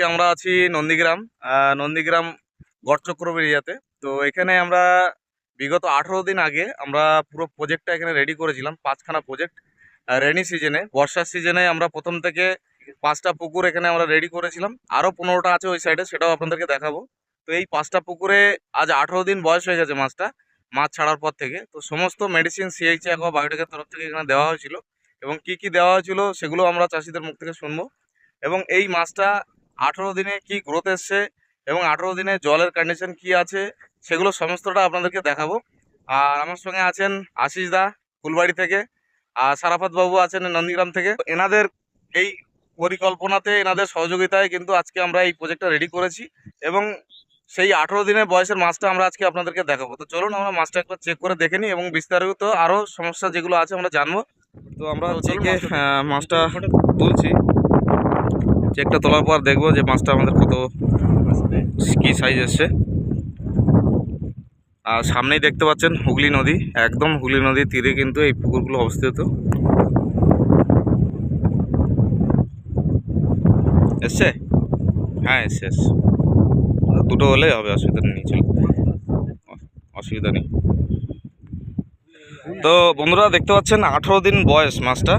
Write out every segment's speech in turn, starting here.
আজকে আমরা আছি নন্দীগ্রাম নন্দীগ্রাম গড়চক্র এরিয়াতে। তো এখানে আমরা বিগত আঠেরো দিন আগে আমরা পুরো প্রজেক্টটা এখানে রেডি করেছিলাম, পাঁচখানা প্রজেক্ট রেনি সিজনে বর্ষার সিজনে আমরা প্রথম থেকে পাঁচটা পুকুর এখানে আমরা রেডি করেছিলাম। আরও পনেরোটা আছে ওই সাইডে সেটাও আপনাদেরকে দেখাবো। তো এই পাঁচটা পুকুরে আজ আঠেরো দিন বয়স হয়ে গেছে মাছটা, মাছ ছাড়ার পর থেকে। তো সমস্ত মেডিসিন সিএইচ অথবা বায়োটেকের তরফ থেকে এখানে দেওয়া হয়েছিল। এবং কি কি দেওয়া হয়েছিল, সেগুলো আমরা চাষিদের মুখ থেকে শুনব। এবং এই মাছটা আঠেরো দিনে কি গ্রোথ এসছে এবং আঠেরো দিনে জলের কন্ডিশন কি আছে সেগুলো সমস্তটা আপনাদেরকে দেখাবো। আর আমার সঙ্গে আছেন আশিস দা ফুলবাড়ি থেকে। আর সারাফাত বাবু আছেন নন্দীগ্রাম থেকে। এনাদের এই পরিকল্পনাতে এনাদের সহযোগিতায় কিন্তু আজকে আমরা এই প্রজেক্টটা রেডি করেছি এবং সেই আঠেরো দিনের বয়সের মাছটা আমরা আজকে আপনাদেরকে দেখাবো। তো চলুন আমরা মাছটা একবার চেক করে দেখে নিই এবং বিস্তারিত আরও সমস্যা যেগুলো আছে আমরা জানব। তো আমরা চেকে আহ, মাছটা তুলছি। চেকটা তোলার পর দেখব যে মাছটা আমাদের কত কি সাইজ এসছে। আর সামনেই দেখতে পাচ্ছেন হুগলি নদী, একদম হুগলি নদীর তীরে কিন্তু এই পুকুরগুলো অবস্থিত। এসছে? হ্যাঁ এসছে এসছে। দুটো হলে হবে, অসুবিধা নেই, চলো। অসুবিধা নেই। তো বন্ধুরা, দেখতে পাচ্ছেন আঠেরো দিন বয়স মাছটা।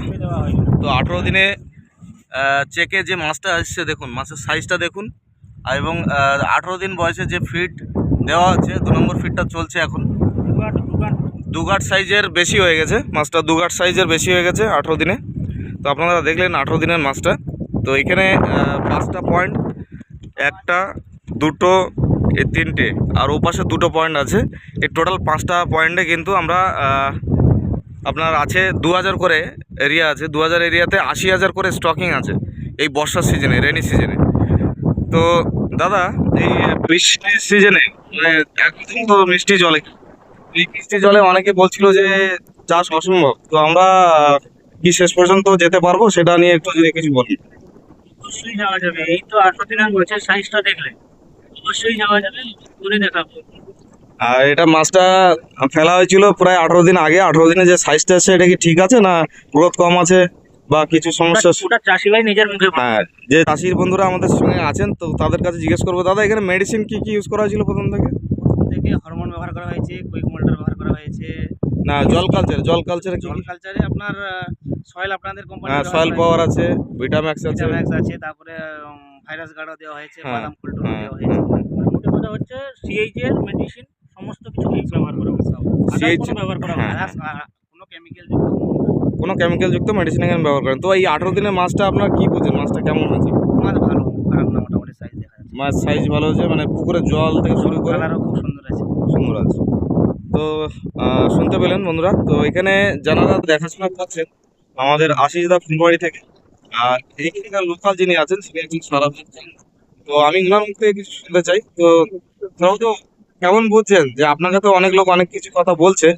তো আঠেরো দিনে চেকে যে মাছটা আসছে দেখুন মাছের সাইজটা দেখুন। এবং আঠেরো দিন বয়সে যে ফিট দেওয়া আছে দু নম্বর ফিটটা চলছে এখন। দুগাট সাইজের বেশি হয়ে গেছে মাছটা দুগাট সাইজের বেশি হয়ে গেছে আঠেরো দিনে। তো আপনারা দেখলেন আঠেরো দিনের মাছটা তো এখানে পাঁচটা পয়েন্ট একটা দুটো এ তিনটে আর ওপাশে দুটো পয়েন্ট আছে। এই টোটাল পাঁচটা পয়েন্টে কিন্তু আমরা আপনার আছে দু হাজার করে এরিয়া আছে দু হাজার এরিয়াতে আশি হাজার করে স্টকিং আছে এই বর্ষার সিজনে রেনি সিজনে তো দাদা, এই বৃষ্টির সিজনে মানে একদম তো মিষ্টি জলে। এই মিষ্টি জলে অনেকে বলছিল যে চাষ অসম্ভব। তো আমরা কি শেষ পর্যন্ত যেতে পারব সেটা নিয়ে একটু যদি কিছু বলি। অবশ্যই যাওয়া যাবে। এই তো আঠারো দিনের বছর সাইজটা দেখলে। অবশ্যই যাওয়া যাবে। ঘুরে দেখাবো। আর এটা মাছটা ফেলা হয়েছিল প্রায় আঠারো দিন আগে। আঠারো দিনে যে সাইজটা আছে এটা কি ঠিক আছে না গ্রোথ কম আছে বা কিছু সমস্যা চাষি ভাই নিজের মুখে হ্যাঁ যে চাষির বন্ধুরা আমাদের সঙ্গে আছেন তো তাদের কাছে জিজ্ঞেস করব দাদা এখানে মেডিসিন কি কি ইউজ করা হয়েছিল প্রথম থেকে? থেকে হরমোন ব্যবহার করা হয়েছে কুইক ব্যবহার করা হয়েছে। না জল কালচার জল কালচারে জল কালচারে আপনার সয়েল আপনাদের কোম্পানি হ্যাঁ সয়েল পাওয়ার আছে ভিটাম্যাক্স আছে। ভিটাম্যাক্স আছে তারপরে ভাইরাস গার্ডও দেওয়া হয়েছে হ্যাঁ, বাদাম হ্যাঁ, দেওয়া হয়েছে। মোটে কথা হচ্ছে সিএইচ এর মেডিসিন সমস্ত কিছু ব্যবহার করা হয়েছে। কোনো ব্যবহার করা হয় হ্যাঁ, কোনো কেমিক্যাল যুক্ত কোনো কেমিক্যাল যুক্ত মেডিসিন এখানে ব্যবহার করেন। তো এই আঠারো দিনের মাছটা আপনার কি বুঝছেন মাছটা কেমন আছে মাছ ভালো খারাপ না মোটামুটি সাইজ দেখা যাচ্ছে। মাছ সাইজ ভালো আছে মানে পুকুরের জল থেকে শুরু করে কালারও খুব সুন্দর আছে। সুন্দর আছে। তো শুনতে পেলেন বন্ধুরা। তো এখানে যারা দেখাশোনা করছেন আমাদের আশিস দা ফুলবাড়ি থেকে। আর এইখানকার লোকাল যিনি আছেন তিনি একজন সারাপ তো আমি ওনার মুখ থেকে কিছু শুনতে চাই। তো কেমন বুঝছেন? যে আপনাকে তো অনেক লোক অনেক কিছু কথা বলছে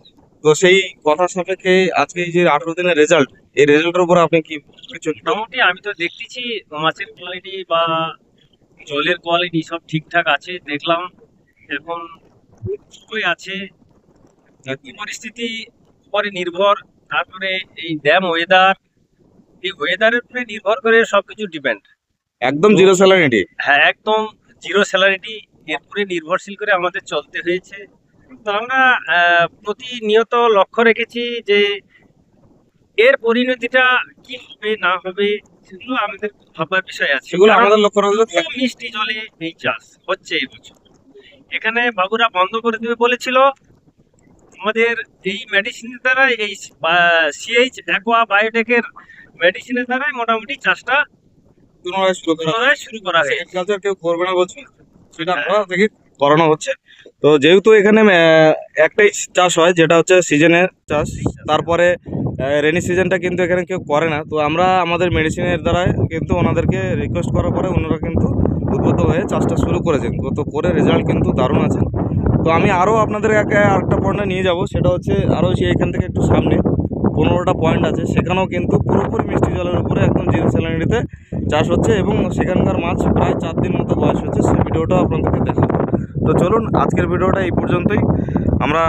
তো সেই কথা সাপেক্ষে আজকে এই যে আঠারো দিনের রেজাল্ট এই রেজাল্টের উপর আপনি কি মোটামুটি আমি তো দেখতেছি মাছের কোয়ালিটি বা জলের কোয়ালিটি সব ঠিকঠাক আছে দেখলাম। এখন সবই আছে। কি পরিস্থিতি পরে নির্ভর তারপরে এই ড্যাম ওয়েদার এই ওয়েদারের উপরে নির্ভর করে সবকিছু ডিপেন্ড একদম জিরো স্যালারিটি হ্যাঁ একদম জিরো স্যালারিটি এর উপরে নির্ভরশীল করে আমাদের চলতে হয়েছে। তো আমরা প্রতিনিয়ত লক্ষ্য রেখেছি যে এর পরিণতিটা কি হবে না হবে সেগুলো আমাদের ভাবার বিষয় আছে। সেগুলো আমাদের লক্ষ্য মিষ্টি জলে এই চাষ হচ্ছে এই বছর। এখানে বাবুরা বন্ধ করে দেবে বলেছিল আমাদের এই মেডিসিনের দ্বারা এই সিএইচ অ্যাকোয়া বায়োটেকের মেডিসিনের দ্বারাই মোটামুটি চাষটা পুনরায় শুরু করা পুনরায় শুরু করা হয়েছে। কেউ করবে না বলছে। করানো হচ্ছে। তো যেহেতু এখানে একটাই চাষ হয়, যেটা হচ্ছে সিজনের চাষ। তারপরে রেনি সিজনটা কিন্তু এখানে কেউ করে না। তো আমরা আমাদের মেডিসিনের দ্বারা কিন্তু ওনাদেরকে রিকোয়েস্ট করার পরে ওনারা কিন্তু উদ্বুদ্ধ হয়ে চাষটা শুরু করেছেন। তো করে রেজাল্ট কিন্তু দারুণ আছে। তো আমি আরও আপনাদের একে আরেকটা পয়েন্টে নিয়ে যাব। সেটা হচ্ছে আরও এখান থেকে একটু সামনে, পনেরোটা পয়েন্ট আছে। সেখানেও কিন্তু পুরোপুরি মিষ্টি জলের উপরে একদম জিরো স্যালারিতে চাষ হচ্ছে এবং সেখানকার মাছ প্রায় চার দিন মতো বয়স হচ্ছে সেই ভিডিওটাও আপনাদেরকে দেখাবো। তো চলুন, আজকের ভিডিওটা এই পর্যন্তই। আমরা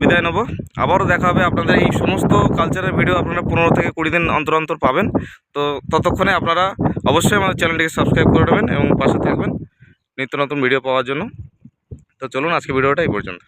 বিদায় নেব। আবারও দেখা হবে আপনাদের এই সমস্ত কালচারের ভিডিও আপনারা পনেরো থেকে কুড়ি দিন অন্তর অন্তর পাবেন। তো ততক্ষণে আপনারা অবশ্যই আমাদের চ্যানেলটিকে সাবস্ক্রাইব করে নেবেন এবং পাশে থাকবেন নিত্য নতুন ভিডিও পাওয়ার জন্য। তো চলুন আজকে ভিডিওটা এই পর্যন্ত।